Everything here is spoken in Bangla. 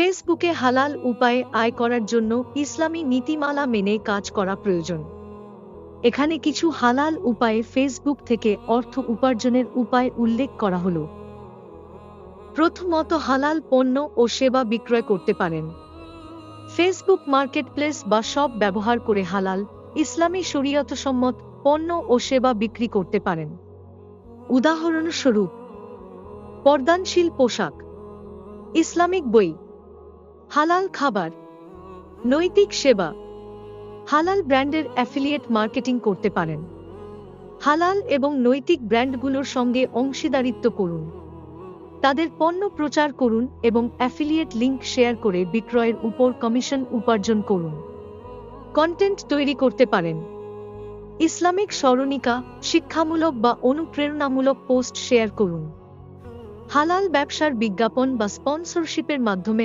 ফেসবুকে হালাল উপায়ে আয় করার জন্য ইসলামী নীতিমালা মেনে কাজ করা প্রয়োজন। এখানে কিছু হালাল উপায়ে ফেসবুক থেকে অর্থ উপার্জনের উপায় উল্লেখ করা হল। প্রথমত, হালাল পণ্য ও সেবা বিক্রয় করতে পারেন। ফেসবুক মার্কেটপ্লেস বা সব ব্যবহার করে হালাল, ইসলামী শরীয়তসম্মত পণ্য ও সেবা বিক্রি করতে পারেন। উদাহরণস্বরূপ, পর্দানশীল পোশাক, ইসলামিক বই হালাল খাবার, নৈতিক সেবা, হালাল ব্র্যান্ডের অ্যাফিলিয়েট মার্কেটিং করতে পারেন। হালাল এবং নৈতিক ব্র্যান্ডগুলোর সঙ্গে অংশীদারিত্ব করুন। তাদের পণ্য প্রচার করুন এবং অ্যাফিলিয়েট লিঙ্ক শেয়ার করে বিক্রয়ের উপর কমিশন উপার্জন করুন। কন্টেন্ট তৈরি করতে পারেন। ইসলামিক স্মরণিকা, শিক্ষামূলক বা অনুপ্রেরণামূলক পোস্ট শেয়ার করুন। হালাল ব্যবসার বিজ্ঞাপন বা স্পন্সরশিপের মাধ্যমে